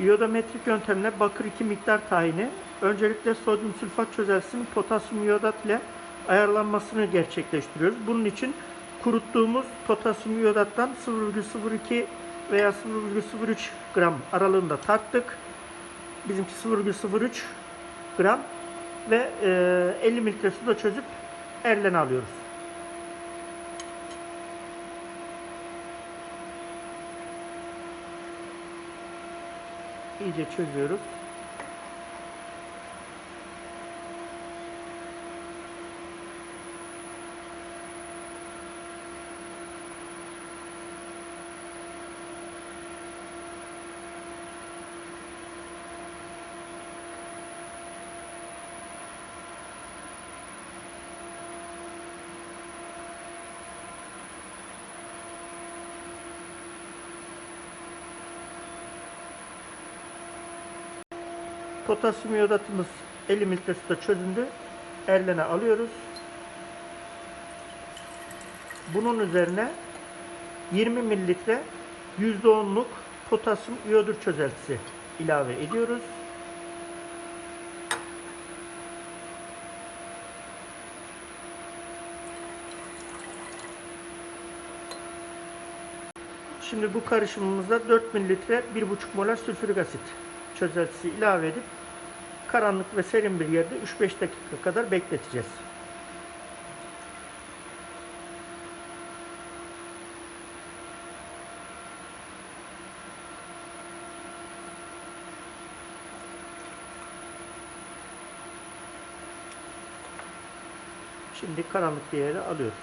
İyodometrik yöntemle bakır 2 miktar tayini öncelikle sodyum sülfat çözeltisinin potasyum iyodat ile ayarlanmasını gerçekleştiriyoruz. Bunun için kuruttuğumuz potasyum iyodattan 0,02 veya 0,03 gram aralığında tarttık. Bizimki 0,03 gram ve e, 50 mililitre suda çözüp erlene alıyoruz. İyice çözüyoruz. Potasyum iyodatımız 50 mililitre suda çözündü. Erlene alıyoruz. Bunun üzerine 20 mililitre %10'luk potasyum iyodür çözeltisi ilave ediyoruz. Şimdi bu karışımımıza 4 mililitre 1,5 molar sülfürik asit çözeltisi ilave edip karanlık ve serin bir yerde 3-5 dakika kadar bekleteceğiz. Şimdi karanlık bir yere alıyoruz.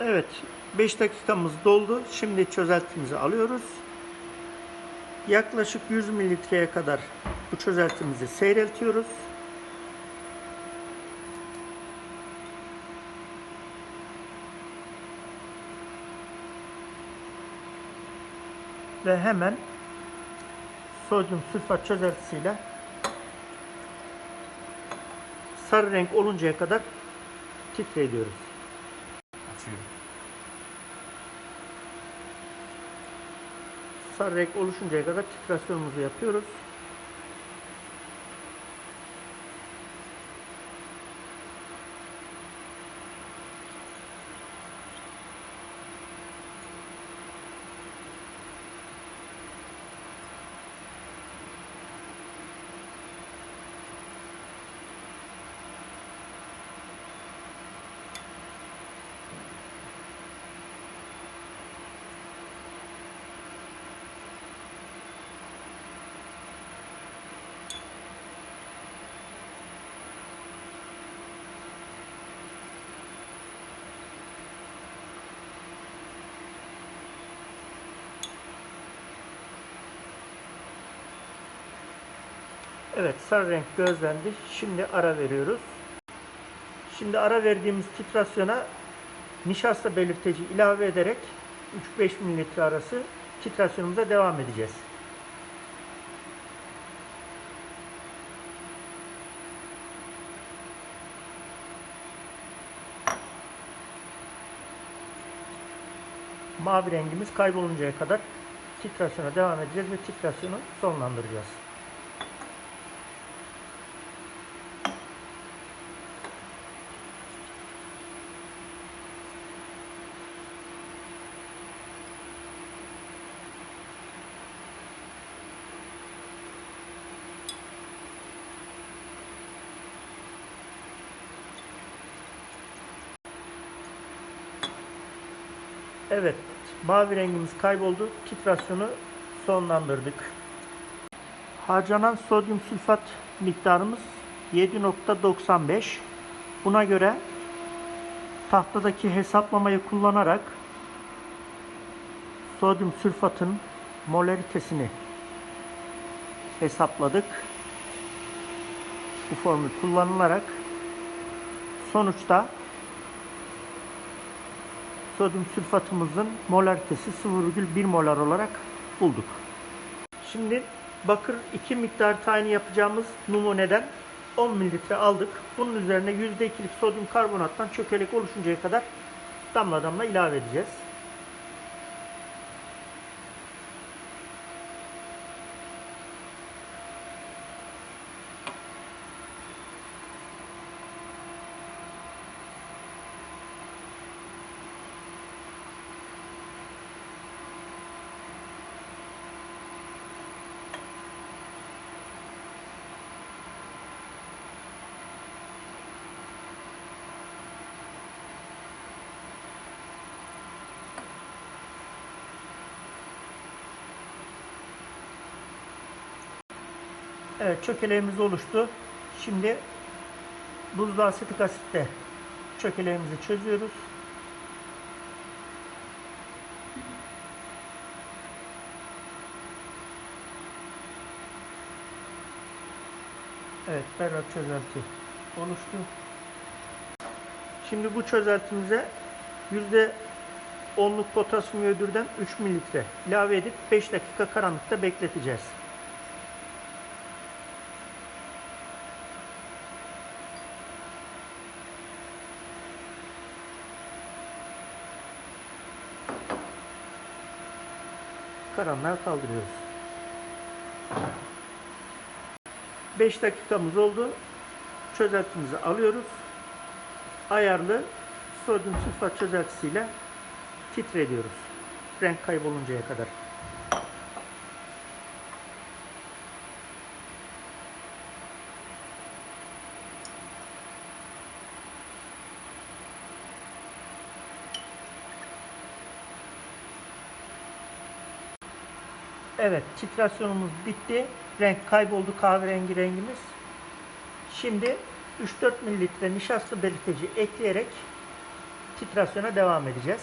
Evet, 5 dakikamız doldu. Şimdi çözeltimizi alıyoruz. Yaklaşık 100 mililitreye kadar bu çözeltimizi seyreltiyoruz. Ve hemen sodyum sülfat çözeltisiyle sarı renk oluncaya kadar titrediyoruz. Sarı renk oluşuncaya kadar titrasyonumuzu yapıyoruz. Evet sarı renk gözlendi. Şimdi ara veriyoruz. Şimdi ara verdiğimiz titrasyona nişasta belirteci ilave ederek 3-5 mililitre arası titrasyonumuza devam edeceğiz. Mavi rengimiz kayboluncaya kadar titrasyona devam edeceğiz ve titrasyonu sonlandıracağız. Evet, mavi rengimiz kayboldu. Titrasyonu sonlandırdık. Harcanan sodyum sülfat miktarımız 7.95. Buna göre tahtadaki hesaplamayı kullanarak sodyum sülfatın molaritesini hesapladık. Bu formül kullanılarak sonuçta sodyum sülfatımızın molaritesi 0,1 molar olarak bulduk. Şimdi bakır 2 miktar tayini yapacağımız numuneden 10 mililitre aldık. Bunun üzerine %2'lik sodyum karbonattan çökelek oluşuncaya kadar damla damla ilave edeceğiz. Evet çökeleğimiz oluştu. Şimdi buzlu asetik asitte çökeleğimizi çözüyoruz. Evet berrak çözelti oluştu. Şimdi bu çözeltimize yüzde onluk potasyum iyodürden 3 mililitre ilave edip 5 dakika karanlıkta bekleteceğiz. Karanlığa kaldırıyoruz. 5 dakikamız oldu. Çözeltimizi alıyoruz. Ayarlı sodyum sülfat çözeltisiyle titrediyoruz. Renk kayboluncaya kadar. Evet, titrasyonumuz bitti. Renk kayboldu kahverengi rengimiz. Şimdi 3-4 mililitre nişasta belirteci ekleyerek titrasyona devam edeceğiz.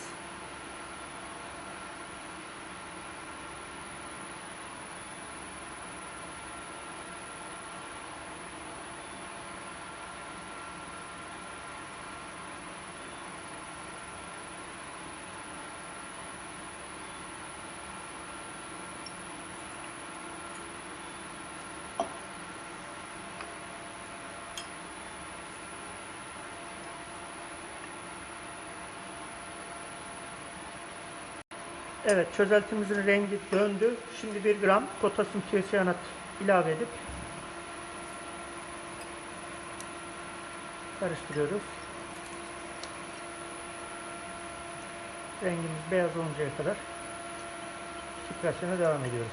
Evet, çözeltimizin rengi döndü. Şimdi 1 gram potasyum tiosiyanat ilave edip karıştırıyoruz. Rengimiz beyaz oluncaya kadar titrasyona devam ediyoruz.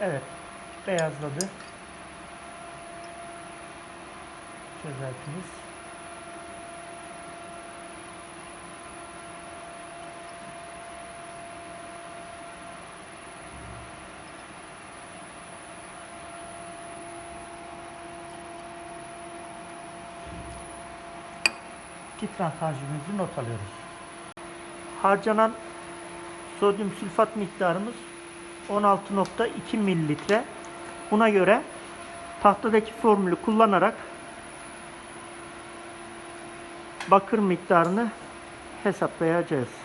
Evet, beyazladı. Çözeltimiz. Titran hacmimizi not alıyoruz. Harcanan sodyum sülfat miktarımız 16.2 mililitre. Buna göre tahtadaki formülü kullanarak bakır miktarını hesaplayacağız.